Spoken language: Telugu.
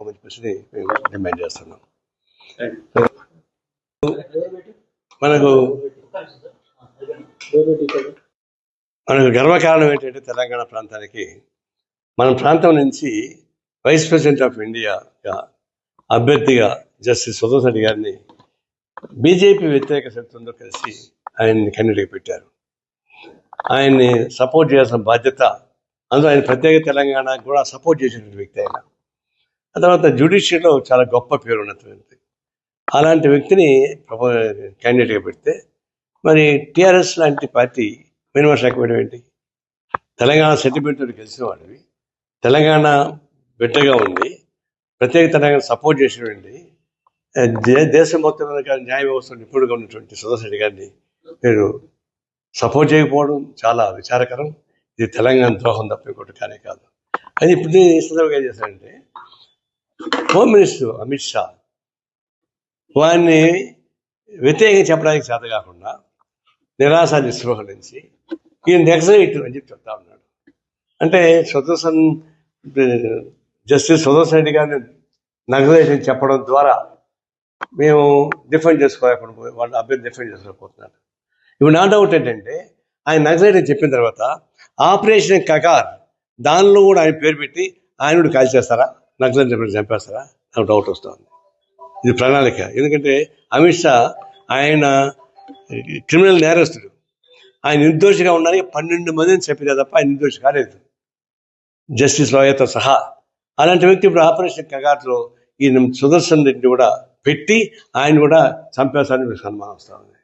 చెప్పేసి మేము డిమాండ్ చేస్తున్నాం మనకు మనకు గర్వకారణం ఏంటంటే తెలంగాణ ప్రాంతానికి మన ప్రాంతం నుంచి వైస్ ప్రెసిడెంట్ ఆఫ్ ఇండియా అభ్యర్థిగా జస్టిస్ సుధా రెడ్డి గారిని బీజేపీ వ్యతిరేక శక్తులతో కలిసి ఆయన్ని కన్నడికి పెట్టారు. ఆయన్ని సపోర్ట్ చేయాల్సిన బాధ్యత అందులో ఆయన ప్రత్యేక తెలంగాణ కూడా సపోర్ట్ చేసినటువంటి వ్యక్తి ఆయన. ఆ తర్వాత జ్యుడిషియల్లో చాలా గొప్ప పేరు ఉన్నటువంటి అలాంటి వ్యక్తిని ప్రపో క్యాండిడేట్గా పెడితే మరి టీఆర్ఎస్ లాంటి పార్టీ మినిమం లేకపోవడం ఏంటి? తెలంగాణ సెంటిమెంట్ కలిసిన వాడివి. తెలంగాణ బిడ్డగా ఉంది ప్రత్యేక తెలంగాణ సపోర్ట్ చేసినటువంటి దే- దేశం మొత్తం న్యాయ వ్యవస్థ నిపుణుడుగా ఉన్నటువంటి సుదర్శన్ గారిని మీరు సపోర్ట్ చేయకపోవడం చాలా విచారకరం. ఇది తెలంగాణ ద్రోహం తప్ప ఇంకోటి కానే కాదు. అది ఇప్పుడు ఈ సందర్భంగా ఏం చేశానంటే హోమ్ మినిస్టర్ అమిత్ షా వారిని వ్యతిరేకంగా చెప్పడానికి చేత కాకుండా నిరాశ నిస్పృహ నుంచి ఈయన నెక్సలైట్ అని చెప్పి చెప్తా ఉన్నాడు. అంటే సుదర్శన్ జస్టిస్ సుదర్శన్ రెడ్డి గారిని నక్సలైట్ అని చెప్పడం ద్వారా మేము డిఫెండ్ చేసుకోలేకుండా వాళ్ళ అభ్యర్థి డిఫెండ్ చేసుకోలేకపోతున్నారు ఇప్పుడు నా డౌట్ ఏంటంటే ఆయన నక్సలైట్ అని చెప్పిన తర్వాత ఆపరేషన్ కకార్ దానిలో కూడా ఆయన పేరు పెట్టి ఆయన కూడా కాల్ చేస్తారా? నక్సలైట్ చెప్పి చంపేస్తారా? నాకు డౌట్ వస్తుంది. ఇది ప్రణాళిక. ఎందుకంటే అమిత్ షా ఆయన క్రిమినల్ నేరస్తుడు. ఆయన నిర్దోషిగా ఉండడానికి పన్నెండు మందిని చెప్పితే తప్ప ఆయన నిర్దోషి కాలేదు. జస్టిస్ లాయర్తో సహా అలాంటి వ్యక్తి ఇప్పుడు ఆపరేషన్ కగాట్లో ఈ సుదర్శన్ రెడ్డి కూడా పెట్టి ఆయన కూడా చంపేస్తారని మీకు సన్మానం వస్తుంది.